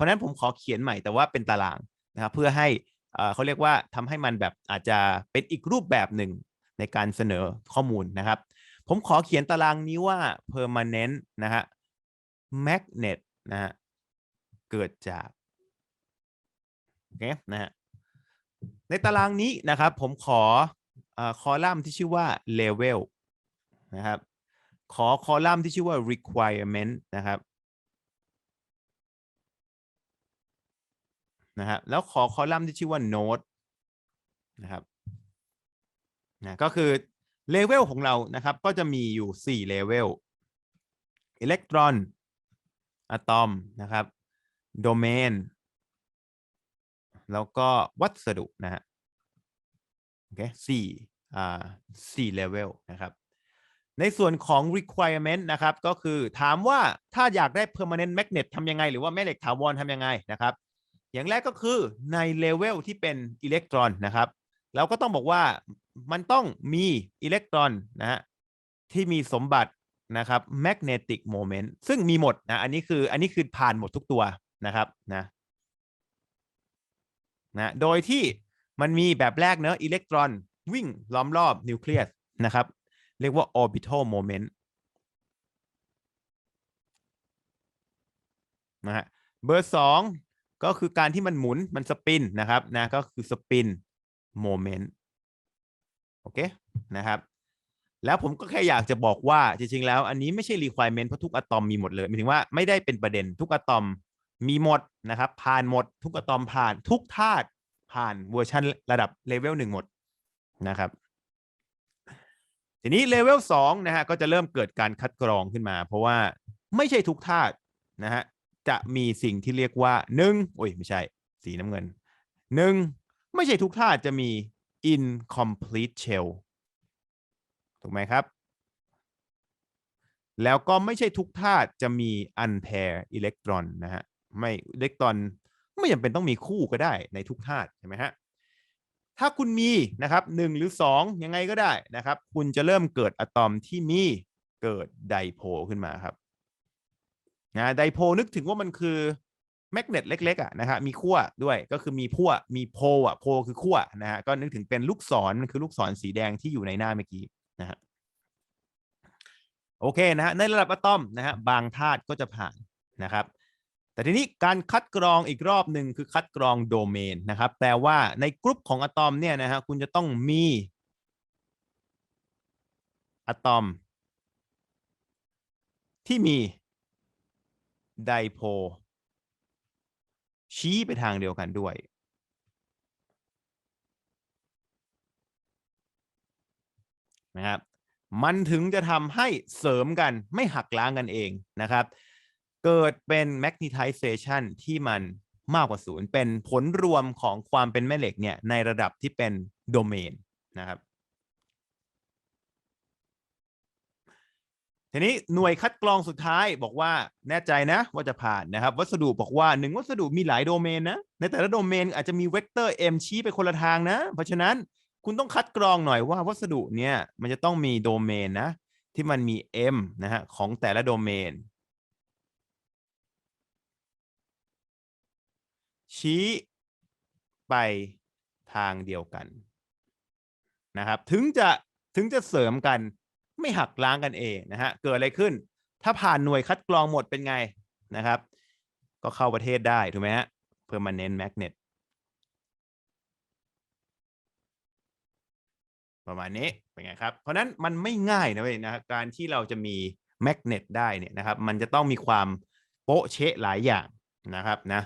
ราะฉะนั้นผมขอเขียนใหม่แต่ว่าเป็นตารางนะครับเพื่อให้เอ่อเขาเรียกว่าทำให้มันแบบอาจจะเป็นอีกรูปแบบหนึ่งในการเสนอข้อมูลนะครับ ผมขอเขียนตารางนี้ว่า permanent นะฮะ magnet นะฮะเกิดจากโอเคนะฮะในตารางนี้นะครับผมขอคอลัมน์ที่ชื่อว่า level นะครับขอคอลัมน์ที่ชื่อว่า requirement นะครับ นะฮะแล้วขอคอลัมน์ที่ชื่อว่า node นะครับนะก็คือเลเวลของเรานะครับ ก็จะมีอยู่4เลเวลอิเล็กตรอนอะตอมนะครับโดเมนแล้วก็วัสดุนะฮะโอเคสี่อ่าสี่เลเวลนะครับ ในส่วนของ requirement นะครับ ก็คือถามว่าถ้าอยากได้ permanent magnet ทำยังไง หรือว่าแม่เหล็กถาวรทำยังไงนะครับ อย่างแรกก็คือในเลเวลที่เป็นอิเล็กตรอนนะครับ เราก็ต้องบอกว่ามันต้องมีอิเล็กตรอนนะฮะที่มีสมบัตินะครับ magnetic moment ซึ่งมีหมดนะอันนี้คืออันนี้คือผ่านหมดทุกตัวนะครับนะนะโดยที่มันมีแบบแรกเนอะอิเล็กตรอนวิ่งล้อมรอบนิวเคลียสนะครับ เรียกว่า orbital moment นะฮะเบอร์สอง ก็คือการที่มันหมุนมันสปินนะครับนะก็คือสปินโมเมนต์โอเคนะครับ แล้วผมก็แค่อยากจะบอกว่าจริงๆแล้วอันนี้ไม่ใช่ requirement เพราะทุกอะตอมมีหมดเลยหมายถึงว่าไม่ได้เป็นประเด็นทุกอะตอมมีหมดนะครับผ่านหมด ทุกอะตอมผ่านทุกธาตุผ่านเวอร์ชันระดับเลเวลหนึ่งหมดนะครับทีนี้เลเวลสองนะฮะก็จะเริ่มเกิดการคัดกรองขึ้นมา เพราะว่าไม่ใช่ทุกธาตุนะฮะ จะมีสิ่งที่เรียกว่าหนึ่งโอ้ยไม่ใช่ สีน้ำเงินหนึ่งไม่ใช่ทุกธาตุจะมี incomplete shell ถูกไหมครับ แล้วก็ไม่ใช่ทุกธาตุจะมี unpair electron นะฮะ ไม่อิเล็กตรอนไม่จำเป็นต้องมีคู่ก็ได้ในทุกธาตุใช่ไหมฮะ ถ้าคุณมีนะครับหนึ่งหรือสองยังไงก็ได้นะครับ คุณจะเริ่มเกิดอะตอมที่มีเกิดไดโพลขึ้นมาครับ นะไดโพนึกถึงว่ามันคือแมกเนตเล็กๆอะนะฮะมีขั้วด้วยก็คือมีพั่วมีโพอะโพคือขั้วนะฮะก็นึกถึงเป็นลูกศรมันคือลูกศรสีแดงที่อยู่ในหน้าเมื่อกี้นะฮะโอเคนะฮะในระดับอะตอมนะฮะบางธาตุก็จะผ่านนะครับ แต่ทีนี้การคัดกรองอีกรอบหนึ่งคือคัดกรองโดเมนนะครับแปลว่าในกรุ๊ปของอะตอมเนี่ยนะฮะคุณจะต้องมีอะตอม ที่มี ไดโพชี้ไปทางเดียวกันด้วย นะครับ มันถึงจะทำให้เสริมกันไม่หักล้างกันเองนะครับ เกิดเป็น magnetization ที่มันมากกว่าศูนย์เป็นผลรวมของความเป็นแม่เหล็กเนี่ยในระดับที่เป็นโดเมนนะครับ ทีนี้หน่วยคัดกรองสุดท้ายบอกว่าแน่ใจนะว่าจะผ่านนะครับ วัสดุบอกว่าหนึ่งวัสดุมีหลายโดเมนนะ ในแต่ละโดเมนอาจจะมีเวกเตอร์ m ชี้ไปคนละทางนะ เพราะฉะนั้นคุณต้องคัดกรองหน่อยว่าวัสดุเนี่ยมันจะต้องมีโดเมนนะ ที่มันมี m นะฮะของแต่ละโดเมน ชี้ไปทางเดียวกันนะครับ ถึงจะถึงจะเสริมกัน ไม่หักล้างกันเองนะฮะเกิดอะไรขึ้น ถ้าผ่านหน่วยคัดกรองหมดเป็นไงนะครับ ก็เข้าประเทศได้ถูกไหมฮะ permanent magnet ประมาณนี้เป็นไงครับ เพราะนั้นมันไม่ง่ายนะเว้ยนะการที่เราจะมีแมกเนตได้เนี่ยนะครับ มันจะต้องมีความโป๊ะเชะหลายอย่างนะครับนะ